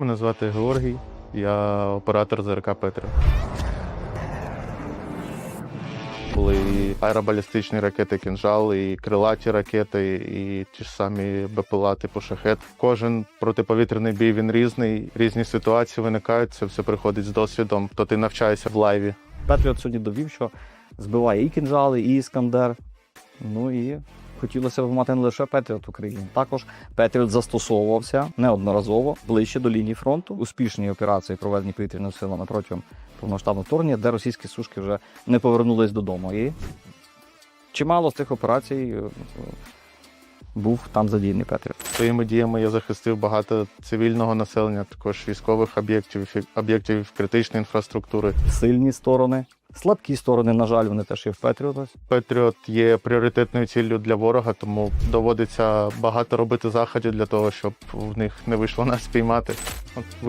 Мене звати Георгій, я оператор ЗРК Петрів. Були і аеробалістичні ракети кінжал, і крилаті ракети, і ті ж самі БПЛА типу шахет. Кожен протиповітряний бій він різний, різні ситуації виникають. Це все приходить з досвідом. То ти навчаєшся в лайві. Петріот сьогодні довів, що збиває і кінжали, і іскандер. Ну і хотілося б мати не лише Петріот в Україні. Також Петріот застосовувався неодноразово ближче до лінії фронту. Успішні операції проведені повітряними силами протягом повноштабного вторгнення, де російські сушки вже не повернулись додому. І чимало з цих операцій е, був там задіяний Петріот. Своїми діями я захистив багато цивільного населення, також військових об'єктів, об'єктів критичної інфраструктури. Сильні сторони, слабкі сторони, на жаль, вони теж є в Петріота. Петріот є пріоритетною ціллю для ворога, тому доводиться багато робити заходів для того, щоб в них не вийшло нас спіймати. От